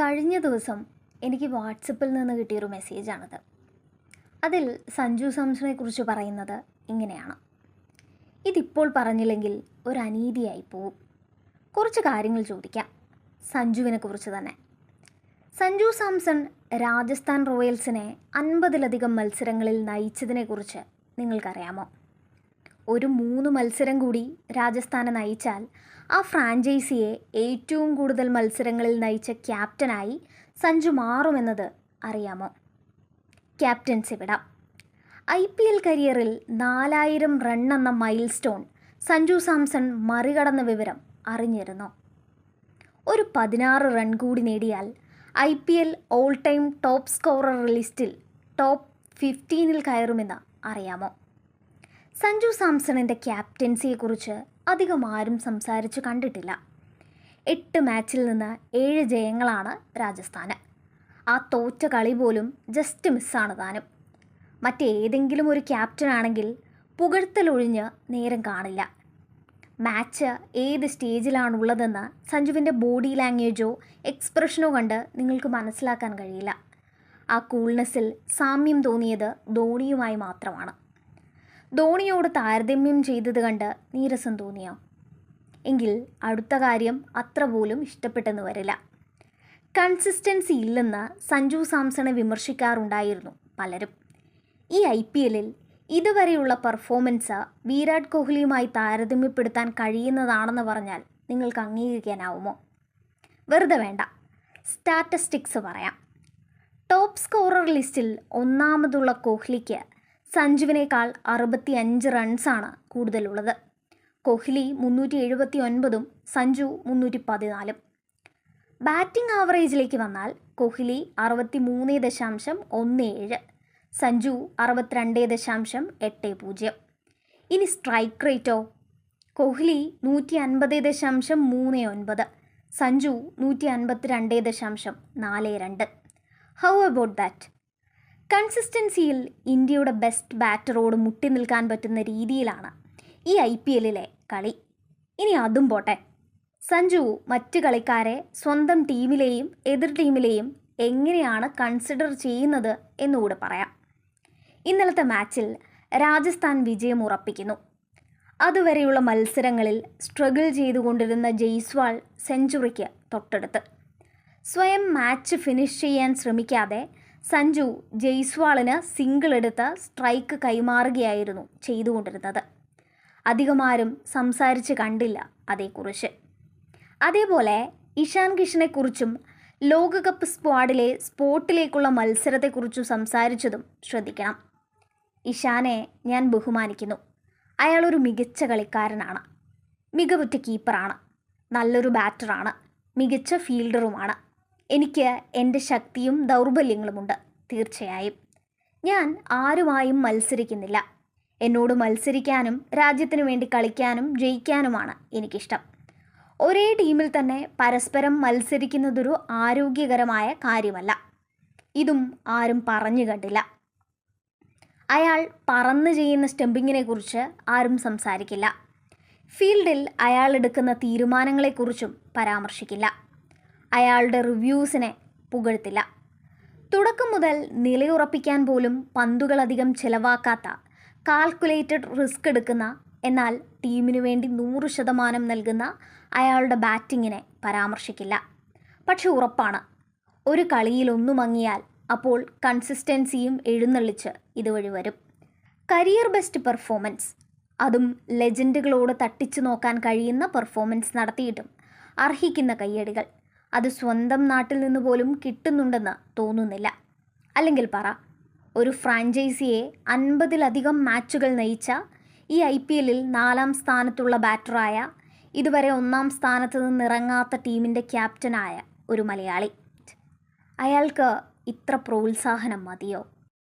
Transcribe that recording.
കഴിഞ്ഞ ദിവസം എനിക്ക് വാട്സപ്പിൽ നിന്ന് കിട്ടിയൊരു മെസ്സേജാണിത്. അതിൽ സഞ്ജു സാംസണെ കുറിച്ച് പറയുന്നത് ഇങ്ങനെയാണ്. ഇതിപ്പോൾ പറഞ്ഞില്ലെങ്കിൽ ഒരു അനീതിയായി പോവും. കുറച്ച് കാര്യങ്ങൾ ചോദിക്കാം. സഞ്ജുവിനെ കുറിച്ച് തന്നെ. സഞ്ജു സാംസൺ രാജസ്ഥാൻ റോയൽസിനെ അൻപതിലധികം മത്സരങ്ങളിൽ നയിച്ചതിനെക്കുറിച്ച് നിങ്ങൾക്കറിയാമോ? ഒരു മൂന്ന് മത്സരം കൂടി രാജസ്ഥാനെ നയിച്ചാൽ ആ ഫ്രാഞ്ചൈസിയെ ഏറ്റവും കൂടുതൽ മത്സരങ്ങളിൽ നയിച്ച ക്യാപ്റ്റനായി സഞ്ജു മാറുമെന്നത് അറിയാമോ? ക്യാപ്റ്റൻസി വിടാം. ഐ പി എൽ കരിയറിൽ നാലായിരം റൺ എന്ന മൈൽ സ്റ്റോൺ സഞ്ജു സാംസൺ മറികടന്ന വിവരം അറിഞ്ഞിരുന്നു. ഒരു പതിനാറ് റൺ കൂടി നേടിയാൽ I P L all time top scorer ലിസ്റ്റിൽ ടോപ്പ് ഫിഫ്റ്റീനിൽ കയറുമെന്ന് അറിയാമോ? സഞ്ജു സാംസണിന്റെ ക്യാപ്റ്റൻസിയെക്കുറിച്ച് അധികം ആരും സംസാരിച്ച് കണ്ടിട്ടില്ല. എട്ട് മാച്ചിൽ നിന്ന് ഏഴ് ജയങ്ങളാണ് രാജസ്ഥാന്. ആ തോറ്റ കളി പോലും ജസ്റ്റ് മിസ്സാണ് താനും. മറ്റേതെങ്കിലും ഒരു ക്യാപ്റ്റനാണെങ്കിൽ പുകഴ്ത്തലൊഴിഞ്ഞ് നേരം കാണില്ല. മാച്ച് ഏത് സ്റ്റേജിലാണുള്ളതെന്ന് സഞ്ജുവിന്റെ ബോഡി ലാംഗ്വേജോ എക്സ്പ്രഷനോ കണ്ട് നിങ്ങൾക്ക് മനസ്സിലാക്കാൻ കഴിയില്ല. ആ കൂൾനെസ്സിൽ സാമ്യം തോന്നിയത് ധോണിയുമായി മാത്രമാണ്. ധോണിയോട് താരതമ്യം ചെയ്തത് കണ്ട് നീരസം തോന്നിയോ. എങ്കിൽ അടുത്ത കാര്യം അത്ര പോലും ഇഷ്ടപ്പെട്ടെന്ന് വരില്ല. കൺസിസ്റ്റൻസി ഇല്ലെന്ന് സഞ്ജു സാംസണെ വിമർശിക്കാറുണ്ടായിരുന്നു പലരും. ഈ ഐ പി എല്ലിൽ ഇതുവരെയുള്ള പെർഫോമൻസ് വിരാട് കോഹ്ലിയുമായി താരതമ്യപ്പെടുത്താൻ കഴിയുന്നതാണെന്ന് പറഞ്ഞാൽ നിങ്ങൾക്ക് അംഗീകരിക്കാനാവുമോ? വെറുതെ വേണ്ട. സ്റ്റാറ്റസ്റ്റിക്സ് പറയാം. ടോപ്പ് സ്കോറർ ലിസ്റ്റിൽ ഒന്നാമതുള്ള കോഹ്ലിക്ക് സഞ്ജുവിനേക്കാൾ അറുപത്തി അഞ്ച് റൺസാണ് കൂടുതലുള്ളത്. കോഹ്ലി മുന്നൂറ്റി എഴുപത്തി ഒൻപതും സഞ്ജു മുന്നൂറ്റി പതിനാലും ബാറ്റിംഗ് ആവറേജിലേക്ക് വന്നാൽ കോഹ്ലി അറുപത്തി മൂന്ന് ദശാംശം ഒന്ന് ഏഴ് സഞ്ജു അറുപത്തിരണ്ട് ദശാംശം എട്ട് പൂജ്യം. ഇനി സ്ട്രൈക്ക് റേറ്റോ? കോഹ്ലി നൂറ്റി അൻപത് ദശാംശം മൂന്ന് ഒൻപത് സഞ്ജു നൂറ്റി അൻപത്തിരണ്ട് ദശാംശം നാല് രണ്ട്. ഹൗ അബൌട്ട് ദാറ്റ് കൺസിസ്റ്റൻസിയിൽ ഇന്ത്യയുടെ ബെസ്റ്റ് ബാറ്ററോട് മുട്ടി നിൽക്കാൻ പറ്റുന്ന രീതിയിലാണ് ഈ ഐ പി എല്ലിലെ കളി. ഇനി അതും പോട്ടെ. സഞ്ജു മറ്റ് കളിക്കാരെ സ്വന്തം ടീമിലെയും എതിർ ടീമിലെയും എങ്ങനെയാണ് കൺസിഡർ ചെയ്യുന്നത് എന്നുകൂടെ പറയാം. ഇന്നലത്തെ മാച്ചിൽ രാജസ്ഥാൻ വിജയം ഉറപ്പിക്കുന്നു. അതുവരെയുള്ള മത്സരങ്ങളിൽ സ്ട്രഗിൾ ചെയ്തുകൊണ്ടിരുന്ന ജയ്സ്വാൾ സെഞ്ചുറിക്ക് തൊട്ടടുത്ത്. സ്വയം മാച്ച് ഫിനിഷ് ചെയ്യാൻ ശ്രമിക്കാതെ സഞ്ജു ജയ്സ്വാളിന് സിംഗിൾ എടുത്ത് സ്ട്രൈക്ക് കൈമാറുകയായിരുന്നു ചെയ്തുകൊണ്ടിരുന്നത്. അധികമാരും സംസാരിച്ച് കണ്ടില്ല അതേക്കുറിച്ച്. അതേപോലെ ഇഷാൻ കിഷനെക്കുറിച്ചും ലോകകപ്പ് സ്ക്വാഡിലെ സ്പോട്ടിലേക്കുള്ള മത്സരത്തെക്കുറിച്ചും സംസാരിച്ചതും ശ്രദ്ധിക്കണം. ഇഷാനെ ഞാൻ ബഹുമാനിക്കുന്നു. അയാളൊരു മികച്ച കളിക്കാരനാണ്. മികവുറ്റ കീപ്പറാണ്. നല്ലൊരു ബാറ്ററാണ്. മികച്ച ഫീൽഡറുമാണ്. എനിക്ക് എന്റെ ശക്തിയും ദൗർബല്യങ്ങളുമുണ്ട്. തീർച്ചയായും. ഞാൻ ആരുമായും മത്സരിക്കുന്നില്ല. എന്നോട് മത്സരിക്കാനും രാജ്യത്തിന് വേണ്ടി കളിക്കാനും ജയിക്കാനുമാണ് എനിക്കിഷ്ടം. ഒരേ ടീമിൽ തന്നെ പരസ്പരം മത്സരിക്കുന്നതൊരു ആരോഗ്യകരമായ കാര്യമല്ല. ഇതും ആരും പറഞ്ഞു കണ്ടില്ല അയാൾ പറന്ന് ചെയ്യുന്ന സ്റ്റംപിങ്ങിനെ കുറിച്ച് ആരും സംസാരിക്കില്ല. ഫീൽഡിൽ അയാൾ എടുക്കുന്ന തീരുമാനങ്ങളെക്കുറിച്ചും പരാമർശിക്കില്ല. അയാളുടെ റിവ്യൂസിനെ പുകഴ്ത്തില്ല. തുടക്കം മുതൽ നിലയുറപ്പിക്കാൻ പോലും പന്തുകളധികം ചിലവാക്കാത്ത കാൽക്കുലേറ്റഡ് റിസ്ക് എടുക്കുന്ന എന്നാൽ ടീമിനു വേണ്ടി നൂറ് ശതമാനം നൽകുന്ന അയാളുടെ ബാറ്റിങ്ങിനെ പരാമർശിക്കില്ല. പക്ഷെ ഉറപ്പാണ് ഒരു കളിയിൽ ഒന്നു മങ്ങിയാൽ അപ്പോൾ കൺസിസ്റ്റൻസിയും എഴുന്നള്ളിച്ച് ഇതുവഴി വരും. കരിയർ ബെസ്റ്റ് പെർഫോമൻസ് അതും ലെജൻഡുകളോട് തട്ടിച്ചു നോക്കാൻ കഴിയുന്ന പെർഫോമൻസ് നടത്തിയിട്ടും അർഹിക്കുന്ന കയ്യടികൾ. അത് സ്വന്തം നാട്ടിൽ നിന്ന് പോലും കിട്ടുന്നുണ്ടെന്ന് തോന്നുന്നില്ല. അല്ലെങ്കിൽ പറ ഒരു ഫ്രാഞ്ചൈസിയെ അൻപതിലധികം മാച്ചുകൾ നയിച്ച ഈ ഐ പി എല്ലിൽ നാലാം സ്ഥാനത്തുള്ള ബാറ്ററായ ഇതുവരെ ഒന്നാം സ്ഥാനത്ത് നിന്നിറങ്ങാത്ത ടീമിന്റെ ക്യാപ്റ്റനായ ഒരു മലയാളി. അയാൾക്ക് ഇത്ര പ്രോത്സാഹനം മതിയോ?